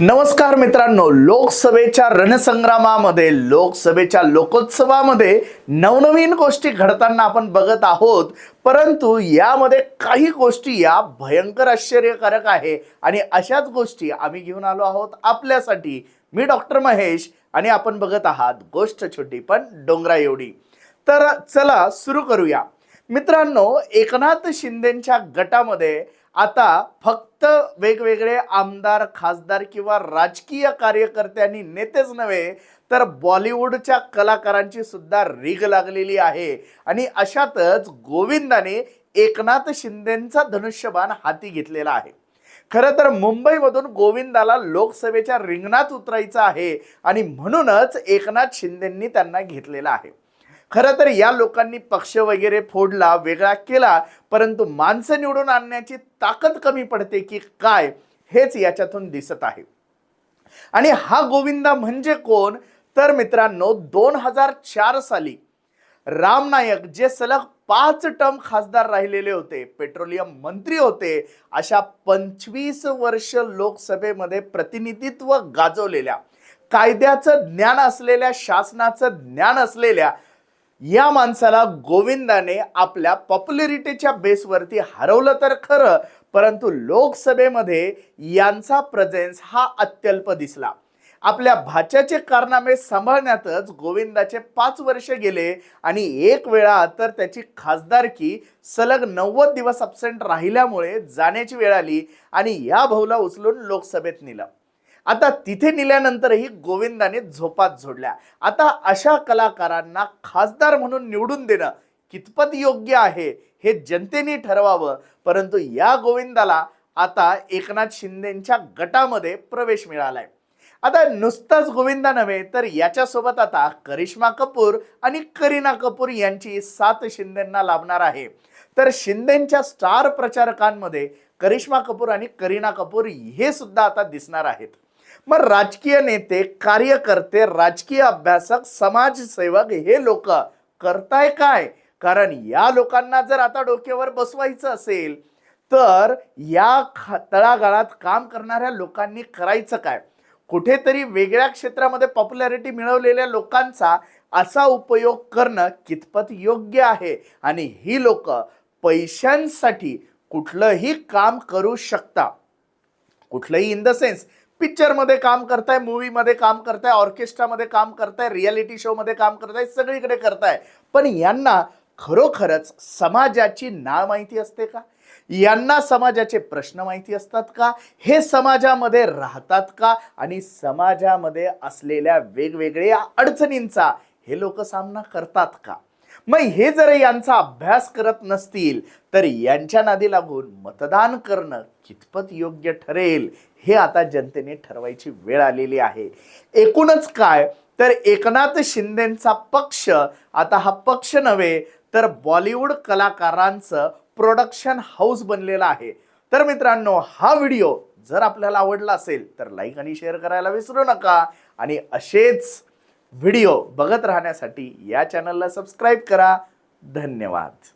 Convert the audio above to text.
नमस्कार मित्रांनो लोकसभेच्या रणसंग्रामामध्ये लोकसभेच्या लोकोत्सवामध्ये नवनवीन गोष्टी घडताना आपण बघत आहोत. परंतु यामध्ये काही गोष्टी या भयंकर आश्चर्यकारक आहे आणि अशाच गोष्टी आम्ही घेऊन आलो आहोत आपल्यासाठी. मी डॉक्टर महेश आणि आपण बघत आहात गोष्ट छोटी पण डोंगरा एवढी. तर चला सुरू करूया. मित्रांनो एकनाथ शिंदेच्या गटामध्ये आता फक्त वेगवेगळे आमदार खासदार किंवा राजकीय कार्यकर्त्यांनी नेतेच नव्हे तर बॉलिवूडच्या कलाकारांची सुद्धा रीग लागलेली आहे. आणि अशातच गोविंदाने एकनाथ शिंदेचा धनुष्यबाण हाती घेतलेला आहे. खरं तर मुंबईमधून गोविंदाला लोकसभेच्या रिंगणात उतरायचं आहे आणि म्हणूनच एकनाथ शिंदेंनी त्यांना घेतलेला आहे. खरं तर या लोकांनी पक्ष वगैरे फोडला वेगळा केला परंतु माणसं निवडून आणण्याची ताकद कमी पडते की काय हेच याच्यातून दिसत आहे. आणि हा गोविंदा म्हणजे कोण? तर मित्रांनो दोन हजार चार साली राम नायक जे सलग पाच टर्म खासदार राहिलेले होते पेट्रोलियम मंत्री होते अशा पंचवीस वर्ष लोकसभेमध्ये प्रतिनिधित्व गाजवलेल्या कायद्याचं ज्ञान असलेल्या शासनाचं ज्ञान असलेल्या या माणसाला गोविंदाने आपल्या पॉप्युलरिटीच्या बेसवरती हरवलं तर खरं परंतु लोकसभेमध्ये यांचा प्रेझेन्स हा अत्यल्प दिसला. आपल्या भाच्याचे कारनामे सांभाळण्यातच गोविंदाचे पाच वर्ष गेले आणि एक वेळा तर त्याची खासदारकी सलग नव्वद दिवस अब्सेंट राहिल्यामुळे जाण्याची वेळ आली आणि या भाऊला उचलून लोकसभेत नेलं. आता तिथे नेल्यानंतरही गोविंदाने झोपात झोडल्या. आता अशा कलाकारांना खासदार म्हणून निवडून देणं कितपत योग्य आहे हे जनतेने ठरवावं. परंतु या गोविंदाला आता एकनाथ शिंदेच्या गटामध्ये प्रवेश मिळालाय. आता नुसताच गोविंदा नव्हे तर याच्यासोबत आता करिश्मा कपूर आणि करीना कपूर यांची साथ शिंदेंना लाभणार आहे. तर शिंदेच्या स्टार प्रचारकांमध्ये करिश्मा कपूर आणि करीना कपूर हे सुद्धा आता दिसणार आहेत. मग राजकीय नेते कार्यकर्ते राजकीय अभ्यासक समाजसेवक हे लोक करताय काय? कारण या लोकांना जर आता डोक्यावर बसवायचं असेल तर या तळागाळात काम करणाऱ्या लोकांनी करायचं काय? कुठेतरी वेगळ्या क्षेत्रामध्ये पॉप्युलॅरिटी मिळवलेल्या लोकांचा असा उपयोग करणं कितपत योग्य आहे? आणि ही लोक पैशांसाठी कुठलंही काम करू शकता. कुठलंही इन द सेन्स पिक्चरमध्ये काम करताय मूवीमध्ये काम करताय ऑर्केस्ट्रामध्ये काम करताय रियालिटी शोमध्ये काम करताय सगळीकडे करताय. पण यांना खरोखरच समाजाची नाळ माहिती असते का? यांना समाजाचे प्रश्न माहिती असतात का? हे समाजामध्ये राहतात का? आणि समाजामध्ये असलेल्या वेगवेगळ्या अडचणींचा हे लोक सामना करतात का? मग हे जर यांचा अभ्यास करत नसतील तर यांच्या नादी लागून मतदान करणं कितपत योग्य ठरेल हे आता जनतेने ठरवायची वेळ आलेली आहे. एकूणच काय? तर एकनाथ शिंदेचा पक्ष आता हा पक्ष नव्हे तर बॉलिवूड कलाकारांचं प्रोडक्शन हाऊस बनलेला आहे. तर मित्रांनो हा व्हिडिओ जर आपल्याला आवडला असेल तर लाईक आणि शेअर करायला विसरू नका. आणि असेच व्हिडिओ बघत राहण्यासाठी या चॅनलला सबस्क्राईब करा. धन्यवाद.